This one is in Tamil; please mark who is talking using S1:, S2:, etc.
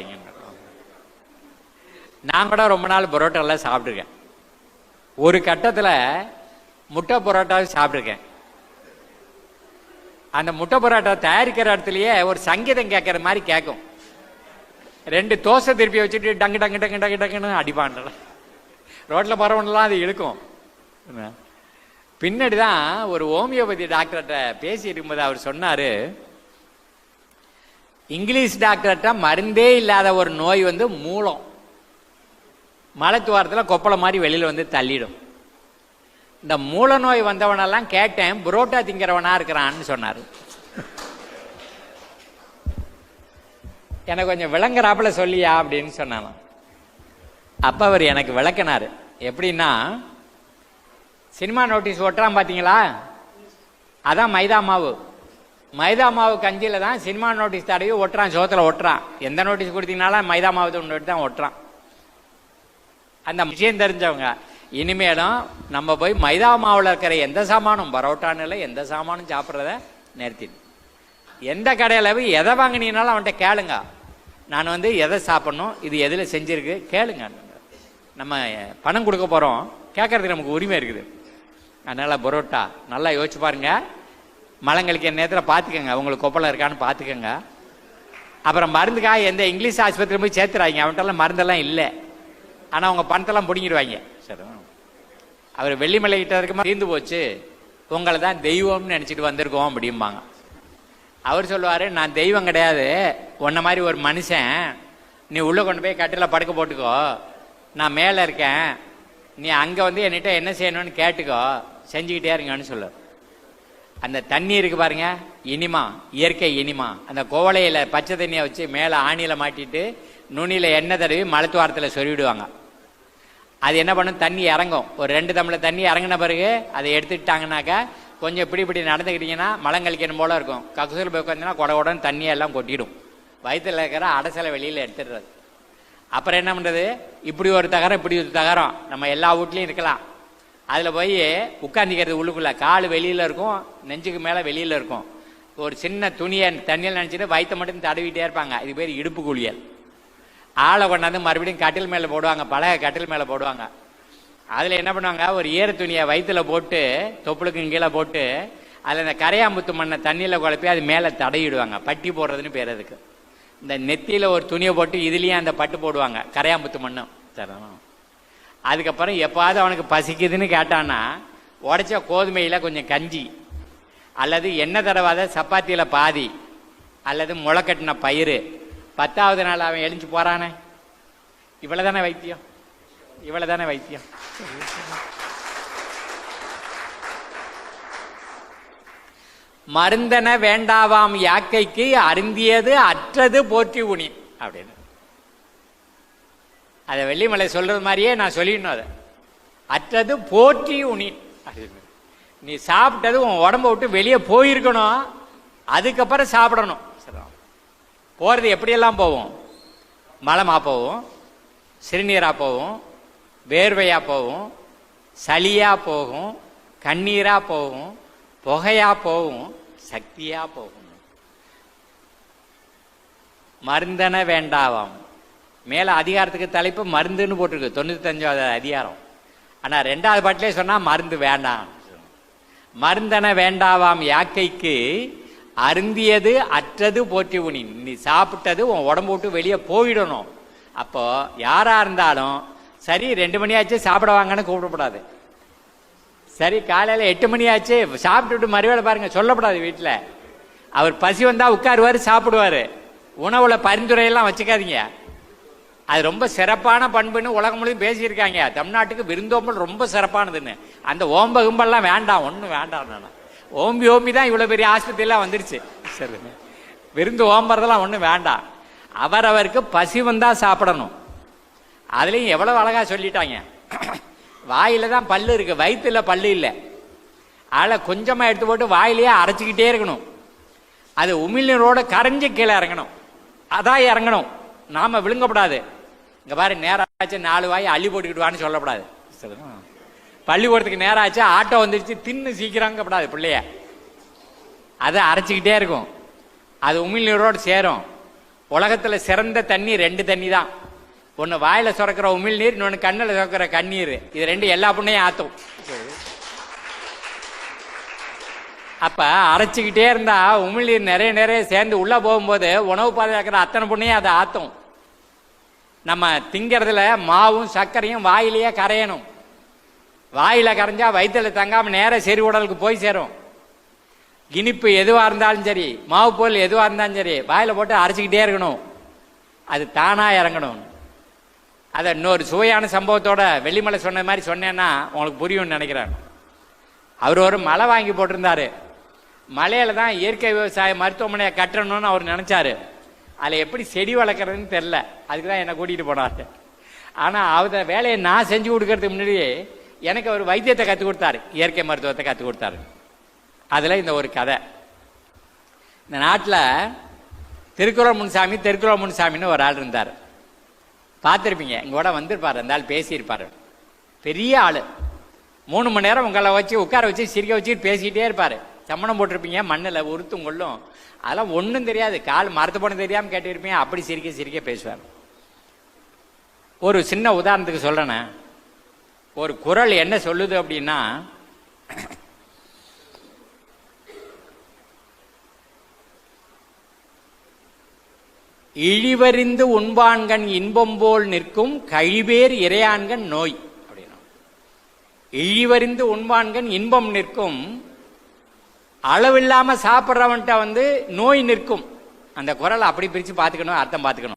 S1: சாப்பிடாதீங்க நான் கூட ரொம்ப நாள் பரோட்டாலாம் சாப்பிட்ருக்கேன் ஒரு கட்டத்தில் முட்டை பரோட்டாவும் சாப்பிட்ருக்கேன் அந்த முட்டை பரோட்டா தயாரிக்கிற இடத்துலயே ஒரு சங்கீதம் கேட்குற மாதிரி கேட்கும் ரெண்டு தோசை திருப்பி வச்சுட்டு டங்கு டங்கு டங்கு டங்கு டங்குன்னு அடிப்பான் ரோட்டில் போகிறவனெலாம் அது இழுக்கும் பின்னாடி தான் ஒரு ஹோமியோபதி டாக்டர்கிட்ட பேசி இருக்கும்போது அவர் சொன்னார் இங்கிலீஷ் டாக்டர்கிட்ட மருந்தே இல்லாத ஒரு நோய் வந்து மூலம் மலைத்துவாரத்தில் கொப்பளை மாதிரி வெளியில் வந்து தள்ளிடும் இந்த மூல நோய் வந்தவனெல்லாம் கேட்டேன் புரோட்டா திங்கிறவனா இருக்கிறான்னு சொன்னார் எனக்கு கொஞ்சம் விளங்குறாப்புல சொல்லியா அப்படின்னு சொன்னான் அப்போ அவர் எனக்கு விளக்கினார் எப்படின்னா சினிமா நோட்டீஸ் ஒட்டுறான் பார்த்தீங்களா அதான் மைதா மாவு மைதா மாவு கஞ்சியில தான் சினிமா நோட்டீஸ் தடவி ஒட்டுறான் சோத்துல ஒட்டுறான் எந்த நோட்டீஸ் கொடுத்தீங்கனாலும் மைதா மாவு தூண்டு தான் ஒட்டுறான் அந்த விஷயம் தெரிஞ்சவங்க இனிமேலும் நம்ம போய் மைதா மாவில் இருக்கிற எந்த சாமானும் பரோட்டான்னு இல்லை எந்த சாமானும் சாப்பிட்றத நிறுத்திடு எந்த கடையில் போய் எதை வாங்கினீங்கனாலும் அவன்கிட்ட கேளுங்க நான் வந்து எதை சாப்பிட்ணும் இது எதில் செஞ்சிருக்கு கேளுங்க நம்ம பணம் கொடுக்க போகிறோம் கேட்கறதுக்கு நமக்கு உரிமை இருக்குது அதனால் பரோட்டா நல்லா யோசிச்சு பாருங்கள் மலங்களுக்கு என் நேரத்தில் பார்த்துக்கோங்க உங்களுக்கு கொப்பலம் இருக்கான்னு பார்த்துக்கோங்க அப்புறம் மருந்துக்காக எந்த இங்கிலீஷ் ஆஸ்பத்திரி போய் சேர்த்துறாங்க அவன்கிட்டலாம் மருந்தெல்லாம் இல்லை ஆனால் அவங்க பணத்தெல்லாம் பிடிங்கிடுவாங்க சரி அவர் வெள்ளிமலை கிட்ட இருக்க தீர்ந்து போச்சு உங்களை தான் தெய்வம்னு நினச்சிட்டு வந்திருக்கோம் அப்படிம்பாங்க அவர் சொல்லுவார் நான் தெய்வம் கிடையாது உன்ன மாதிரி ஒரு மனுஷன் நீ உள்ளே கொண்டு போய் கட்டில படுக்க போட்டுக்கோ நான் மேலே இருக்கேன் நீ அங்கே வந்து என்னிட்ட என்ன செய்யணும்னு கேட்டுக்கோ செஞ்சுக்கிட்டே இருங்கன்னு சொல்லுவார் அந்த தண்ணி இருக்கு பாருங்க இனிமா இயற்கை இனிமா அந்த கோவலையில பச்சை தண்ணியை வச்சு மேலே ஆணியில மாட்டிட்டு நுனியில எண்ணெய் தடவி மலத்துவாரத்தில் சொல்லிவிடுவாங்க அது என்ன பண்ணும் தண்ணி இறங்கும் ஒரு ரெண்டு தமிழ தண்ணி இறங்கின பிறகு அதை எடுத்துட்டாங்கனாக்கா கொஞ்சம் இப்படி இப்படி நடந்துக்கிட்டிங்கன்னா மலம் கழிக்கணும் போல இருக்கும் கக்குசல் போய் உட்காந்துன்னா கொட உடனே தண்ணியெல்லாம் கொட்டிடும் வயிற்றுல இருக்கிற அடைசலை வெளியில் எடுத்துடுறது அப்புறம் என்ன பண்ணுறது இப்படி ஒரு தகரம் இப்படி ஒரு தகரம் நம்ம எல்லா வீட்லையும் இருக்கலாம் அதில் போய் உட்காந்துக்கிறது உள்ளுக்குள்ளே கால் வெளியில் இருக்கும் நெஞ்சுக்கு மேலே வெளியில் இருக்கும் ஒரு சின்ன துணியை தண்ணியில் நினச்சிட்டு வயிற்ற மட்டும் தடவிட்டே இருப்பாங்க இது பேர் இடுப்பு குழியல் ஆளை கொண்டாந்து மறுபடியும் கட்டில் மேலே போடுவாங்க பழக கட்டில் மேலே போடுவாங்க அதில் என்ன பண்ணுவாங்க ஒரு ஈர துணியை வயிற்றில் போட்டு தொப்புளுக்கு கீழே போட்டு அதில் இந்த கரையாம்புத்து மண்ணை தண்ணியில் குழப்பி அது மேலே தடையிடுவாங்க பட்டி போடுறதுன்னு பேர் அதுக்கு இந்த நெத்தியில் ஒரு துணியை போட்டு இதுலேயும் அந்த பட்டு போடுவாங்க கரையாம்புத்து மண்ணும் சரணம் அதுக்கப்புறம் எப்பாவது அவனுக்கு பசிக்குதுன்னு கேட்டான்னா உடச்ச கோதுமையில் கொஞ்சம் கஞ்சி அல்லது எண்ணெய் தடவாத சப்பாத்தியில் பாதி அல்லது முளைக்கட்டின பயிர் பத்தாவது நாள் அவன் எழுந்து போகிறானே இவ்வளோ தானே வைத்தியம் இவ்வளோ தானே வைத்தியம் மருந்தன வேண்டாவாம் யாக்கைக்கு அருந்தியது அற்றது போற்றி உனி அப்படின்னு அதை வெள்ளிமலை சொல்றது மாதிரியே நான் சொல்லிடணும் அதை அற்றது போற்றி உனின் நீ சாப்பிட்டது உன் உடம்ப விட்டு வெளியே போயிருக்கணும் அதுக்கப்புறம் சாப்பிடணும் போகிறது எப்படியெல்லாம் போவோம் மலமாக போவோம் சிறுநீராக போகும் வேர்வையாக போகும் சளியாக போகும் கண்ணீராக போகும் புகையாக போகும் சக்தியாக போகும் மருந்தன வேண்டாவாம் மேலே அதிகாரத்துக்கு தலைப்பு மருந்துன்னு போட்டிருக்கு தொண்ணூத்தஞ்சாவது அதிகாரம் ஆனால் ரெண்டாவது பாட்டிலே சொன்னால் மருந்து வேண்டாம் மருந்தன வேண்டாவாம் யாக்கைக்கு அருந்தியது அற்றது போற்றி உனி நீ சாப்பிட்டது உன் உடம்பு விட்டு வெளியே போயிடணும் அப்போ யாராக இருந்தாலும் சரி ரெண்டு மணி ஆச்சு சாப்பிட வாங்கன்னு கூப்பிடக்கூடாது சரி காலையில் எட்டு மணி ஆச்சு சாப்பிட்டு மறுவேளை பாருங்க சொல்லப்படாது வீட்டில் அவர் பசி வந்தால் உட்காருவார் சாப்பிடுவார் உணவில் பரிந்துரையெல்லாம் வச்சுக்காதீங்க அது ரொம்ப சிறப்பான பண்புன்னு உலகம் முழுவதும் பேசியிருக்காங்க தமிழ்நாட்டுக்கு விருந்தோம்பல் ரொம்ப சிறப்பானதுன்னு அந்த ஓம்ப கும்பல்லாம் வேண்டாம் ஒன்றும் வேண்டாம் நான் ஓம்பி ஓம்பி தான் இவ்வளோ பெரிய ஆஸ்பத்திரியெல்லாம் வந்துருச்சு சரி விருந்து ஓம்புறதெல்லாம் ஒன்றும் வேண்டாம் அவரவருக்கு பசி வந்தால் சாப்பிடணும் அதுலேயும் எவ்வளோ அழகாக சொல்லிட்டாங்க வாயில் தான் பல்லு இருக்குது வயிற்றுல பல்லு இல்லை அதில் கொஞ்சமாக எடுத்து போட்டு வாயிலேயே அரைச்சிக்கிட்டே இருக்கணும் அது உமிழ்நீரோடு கரைஞ்சி கீழே இறங்கணும் அதான் இறங்கணும் நாம் விழுங்கப்படாது இங்க பாரு நேரம் ஆச்சு நாலு வாய் அள்ளி போட்டுக்கிட்டு வான்னு சொல்லப்படாது பள்ளிக்கூடத்துக்கு நேரம் ஆச்சு ஆட்டோ வந்துருச்சு தின்னு சீக்கிரங்கப்படாது பிள்ளைய அதை அரைச்சிக்கிட்டே இருக்கும் அது உமிழ்நீரோடு சேரும் உலகத்தில் சிறந்த தண்ணி ரெண்டு தண்ணி தான் ஒன்று வாயில் சுரக்கிற உமிழ்நீர் இன்னொன்று கண்ணில் சுரக்கிற கண்ணீர் இது ரெண்டு எல்லா பொண்ணையும் ஆற்றும் அப்போ அரைச்சிக்கிட்டே இருந்தால் உமிழ்நீர் நிறைய நிறைய சேர்ந்து உள்ளே போகும்போது உணவு பாதுகாக்கிற அத்தனை பொண்ணையும் அதை ஆற்றும் நம்ம திங்கிறதுல மாவும் சர்க்கரையும் வாயிலேயே கரையணும் வாயில் கரைஞ்சா வயிற்றுல தங்காமல் நேராக செறி உடலுக்கு போய் சேரும் இனிப்பு எதுவாக இருந்தாலும் சரி மாவு பொருள் எதுவாக இருந்தாலும் சரி வாயில் போட்டு அரைச்சிக்கிட்டே இருக்கணும் அது தானாக இறங்கணும் அதை இன்னொரு சுவையான சம்பவத்தோட வெள்ளிமலை சொன்ன மாதிரி சொன்னேன்னா உங்களுக்கு புரியும்னு நினைக்கிறேன் அவர் ஒரு மலை வாங்கி போட்டிருந்தாரு மலையில தான் இயற்கை விவசாய மருத்துவமனையை கட்டணும்னு அவர் நினைச்சாரு அதில் எப்படி செடி வளர்க்குறதுன்னு தெரில அதுக்கு தான் என்னை கூட்டிகிட்டு போனார் ஆனால் அவத வேலையை நான் செஞ்சு கொடுக்கறதுக்கு முன்னாடியே எனக்கு அவர் வைத்தியத்தை கற்றுக் கொடுத்தாரு இயற்கை மருத்துவத்தை கற்றுக் கொடுத்தாரு அதில் இந்த ஒரு கதை இந்த நாட்டில் திருக்குறள் முன்சாமி திருக்குறள் முன்சாமின்னு ஒரு ஆள் இருந்தார் பார்த்துருப்பீங்க இங்கே கூட வந்திருப்பார் அந்த ஆள் பேசியிருப்பார் பெரிய ஆள் மூணு மணி நேரம் உங்களை வச்சு உட்கார வச்சு சிரிக்க வச்சுட்டு பேசிக்கிட்டே இருப்பார் சம்மணம் போட்டிருப்பீங்க மண்ணில் உருத்தும் கொள்ளும் அதெல்லாம் ஒன்றும் தெரியாது கால் மரத்து போன தெரியாமல் கேட்டிருப்பீங்க அப்படி சிரிக்க சிரிக்க பேசுவார் ஒரு சின்ன உதாரணத்துக்கு சொல்கிறேன்னு ஒரு குரல் என்ன சொல்லுது அப்படின்னா இழிவறிந்து உண்பான்கண் இன்பம் போல் நிற்கும் கழிவேர் இறையான்கண் நோய் அப்படின்னா இழிவறிந்து உண்பான்கண் இன்பம் நிற்கும் அளவில்லாமல் சாப்பிட்றவன்ட்ட வந்து நோய் நிற்கும் அந்த குரலை அப்படி பிரித்து பார்த்துக்கணும் அர்த்தம் பார்த்துக்கணும்